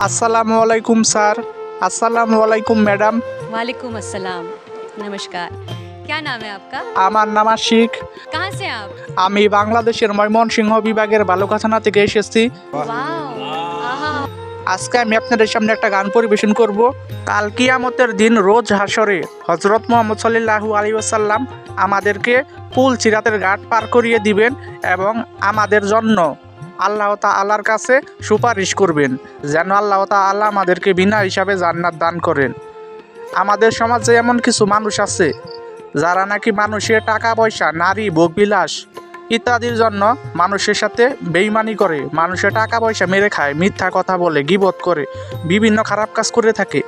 আসসালামু আলাইকুম স্যার আসসালামু আলাইকুম ম্যাডাম वालेकुम अस्सलाम नमस्कार क्या नाम है आपका আমার নাম আশিক कहाँ से हैं आप আমি বাংলাদেশের ময়মনসিংহ বিভাগের বালুকা থানা থেকে এসেছি वाओ आहा আজকে আমি আপনাদের সামনে একটা গান পরিবেশন করব কাল কিয়ামতের দিন রোজ হাসরে হজরত মোহাম্মদ সাল্লাহু আলী আসাল্লাম আমাদেরকে পুল চিরাতের ঘাট পার করিয়ে দিবেন এবং আমাদের জন্য আল্লাহ আল্লাহর কাছে সুপারিশ করবেন, যেন আল্লাহ আল্লাহ আমাদেরকে বিনা হিসাবে জান্নাত দান করেন। আমাদের সমাজে এমন কিছু মানুষ আছে, যারা নাকি মানুষের টাকা পয়সা নারী ভোগবিলাস ইত্যাদির জন্য মানুষের সাথে বেইমানি করে, মানুষের টাকা পয়সা মেরে খায়, মিথ্যা কথা বলে, গিবত করে, বিভিন্ন খারাপ কাজ করে থাকে।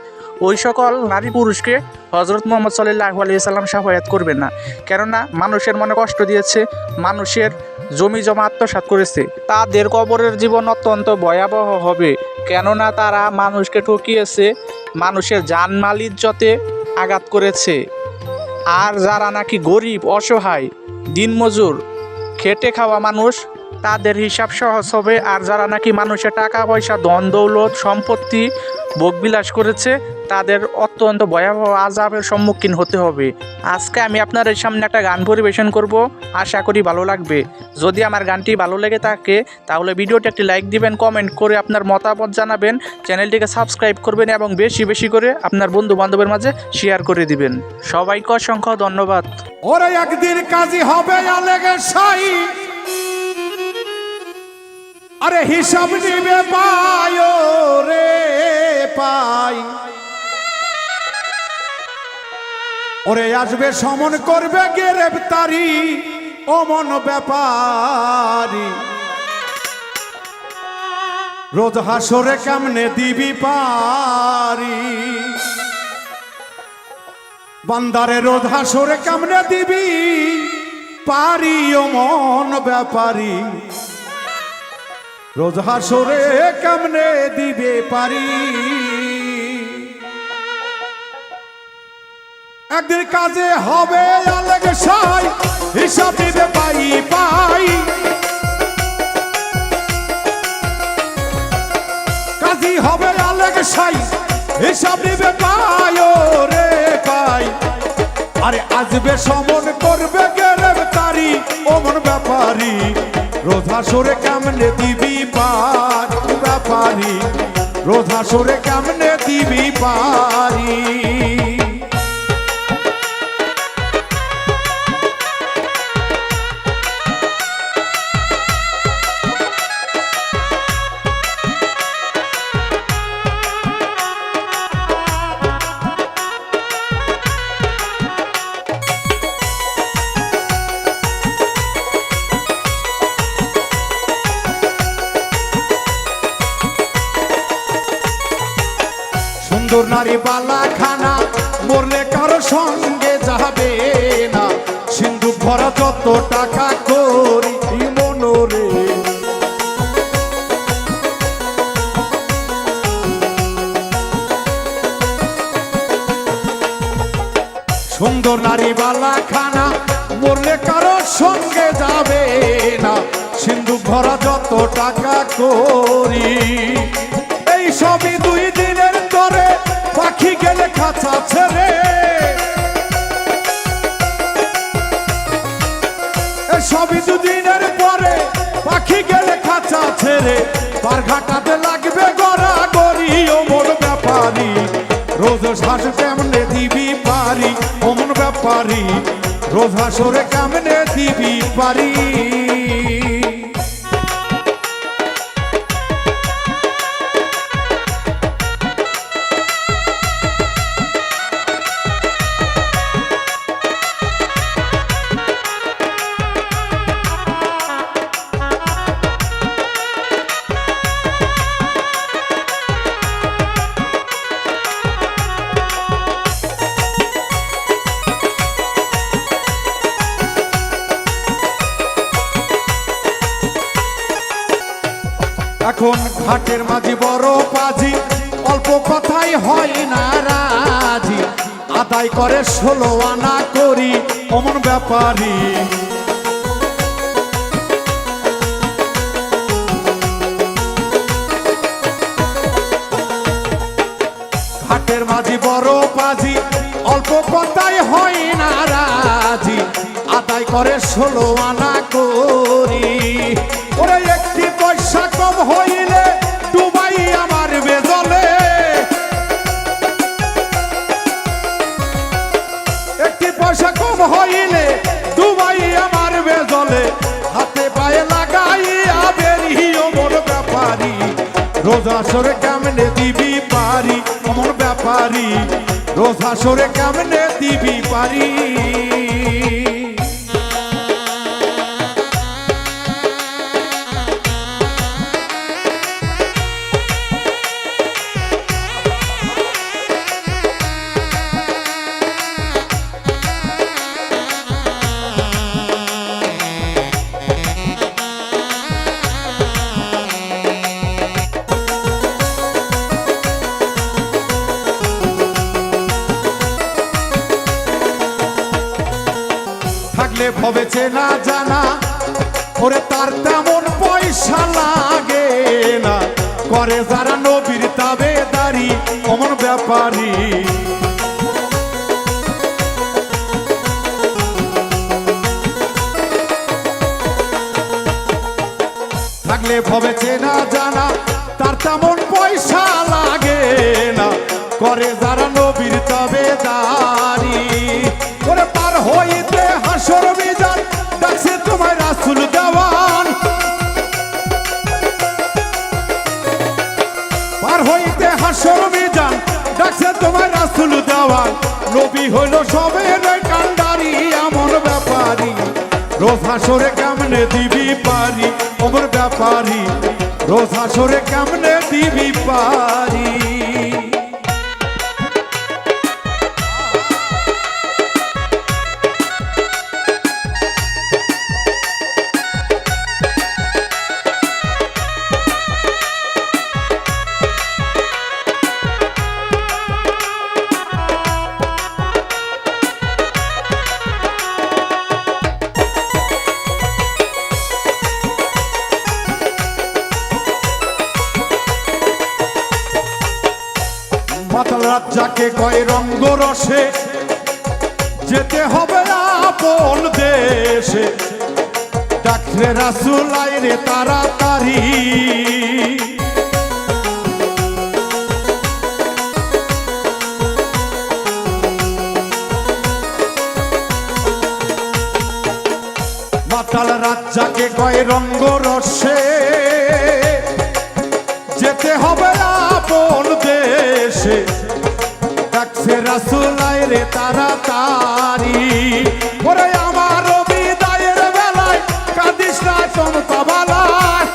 ওই সকল নারী পুরুষকে হজরত মোহাম্মদ সাল্লাহ আলি সাল্লাম সাফায়াত করবে না। কেননা মানুষের মনে কষ্ট দিয়েছে, মানুষের জমি জমা আত্মসাৎ করেছে। তাদের কবরের জীবন অত্যন্ত ভয়াবহ হবে। কেননা তারা মানুষকে ঠকিয়েছে, মানুষের জানমাল ইজ্জতে আঘাত করেছে। আর যারা নাকি গরিব, অসহায়, দিনমজুর, খেটে খাওয়া মানুষ, তাদের হিসাব সহজ হবে। আর যারা নাকি মানুষের টাকা পয়সা ধন দৌলত সম্পত্তি ভোগবিলাস করেছে তাদের অত্যন্ত ভয়াবহ আজাবের সম্মুখীন হতে হবে। আজকে আমি আপনাদের সামনে একটা গান পরিবেশন করব। আশা করি ভালো লাগবে। যদি আমার গানটি ভালো লেগে থাকে, তাহলে ভিডিওটি একটি লাইক দিবেন, কমেন্ট করে আপনার মতামত জানাবেন, চ্যানেলটিকে সাবস্ক্রাইব করবেন এবং বেশি বেশি করে আপনার বন্ধু বান্ধবের মাঝে শেয়ার করে দিবেন। সবাইকে অসংখ্য ধন্যবাদ। ওরে একদিন কাজী হবে সাই। আরে হিসাব নিবে পায়। ওরে আসবে সমন করবে গ্রেফতারি, অমন ব্যাপারি। রোজ হাসরে কেমনে দিবি পারি? বান্দারে রোধ হাসরে কেমনে দিবি পারি, অমন মন ব্যাপারি। রোজ হাসরে কেমনে দিবে পারি? একদিন কাজে হবে আলেগ সাই, হিসাব দিবে পাই পাই। কাজী হবে আলেগ সাই, হিসাব নিবে পাই রে পাই। আরে আজবে সমন করবে গ্রেফতারি ওমন ব্যাপারি। রোধা সরে কেমনে দিবি পার ব্যাপারি? রোধা সরে কেমনে দিবি পারি? সুন্দর নারী বালা খানা মরলে কারও সঙ্গে যাবে না। সিন্ধু ভরা যত টাকা করি, মনোরে। সুন্দর নারী বালা খানা মরলে কারও সঙ্গে যাবে না। সিন্ধু ভরা যত টাকা করি, এই সবই দুই দিনের ঘাটাতে লাগবে গড়া গড়ি ওমন ব্যাপারি। রোজ শ্বাস কেমনে দিবি পারি? অমন ব্যাপারি, রোজ হাসরে কেমনে দিবি পারি? এখন ঘাটের মাঝি বড় পাজি, অল্প কথাই হয় না রাজি। আদায় করে ষোলো আনা করি, অমন ব্যাপারী হাটের মাঝি বড় পাজি, অল্প কথাই হয় না রাজি। আদায় করে ষোলো আনা করি। রোজা সরে কেমনে দিবি পারি? কমন ব্যাপারি। রোজা সরে কেমনে দিবি পারি? থাকলে ভবে চেনা জানা, ওরে তার তেমন পয়সা লাগে না। করে যারা নবীর তাবেদারি অমন ব্যাপারী। থাকলে ভবে চেনা জানা, তার তেমন পয়সা লাগে না। করে যারা নবীর তবে দাঁড়ি পার হইতে হাসর বিজান ডাকছে তোমায় রাসুল দেওয়ান। পার হইতে হাসর বিজান ডাকছে তোমায় রাসুল দেওয়ান। নবী হইল সবের কান্ডারি, এমন ব্যাপারী। রোজ হাসরে কেমনে দিবি পারি ওমর ব্যাপারী। রোজ হাসরে কেমনে দিবি পারি। রাজ্জাকে কয় রঙ্গ রসে? যেতে হবে আপন দেশে। ডাকলে রাসুল আইরে তাড়াতাড়ি। মাতাল রাজ্জাকে কয় রঙ্গ রসে? যেতে হবে আপন দেশে। ডাকছে রাসুলাই রে তাড়াতাড়ি। ওরে আমার বিদায়ের বেলায় কাঁদিস না চমতা বালায়।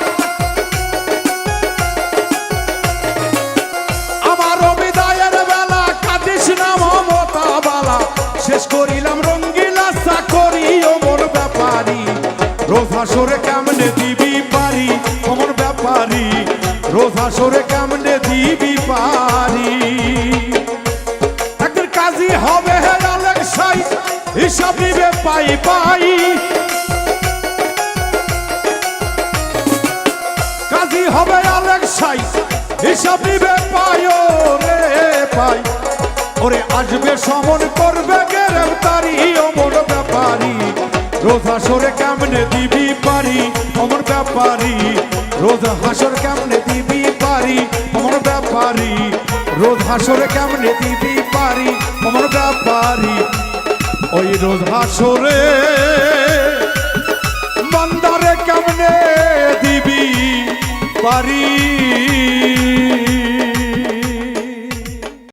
আমার বিদায়ের বেলা কাঁদিস না মমতা বালা। শেষ করিলাম রঙ্গিলা চাকরি ওমর ব্যাপারি। রোজা সরে কেমনে দিবি পারি? ওমর ব্যাপারি। রোজা সরে কেমনে দিবি পারি? নিবে পাই পাই। কাজী হবে আলেক সাই, হিসাব নিবে পাই রে পাই। ওরে আসবে সমন করবে গ্রেফতারি অমর ব্যাপারি। রোজা সরে কেমনে দিবি পারি? অমর ব্যাপারি। রোজা হাসর কেমনে দিবি পারি? অমর ব্যাপারি। রোজ হাসরে কেমনে দিবি পারি? অমর ব্যাপারি। ওই রোজ হাসরে মন্দারে কেমনে দিবি পারি?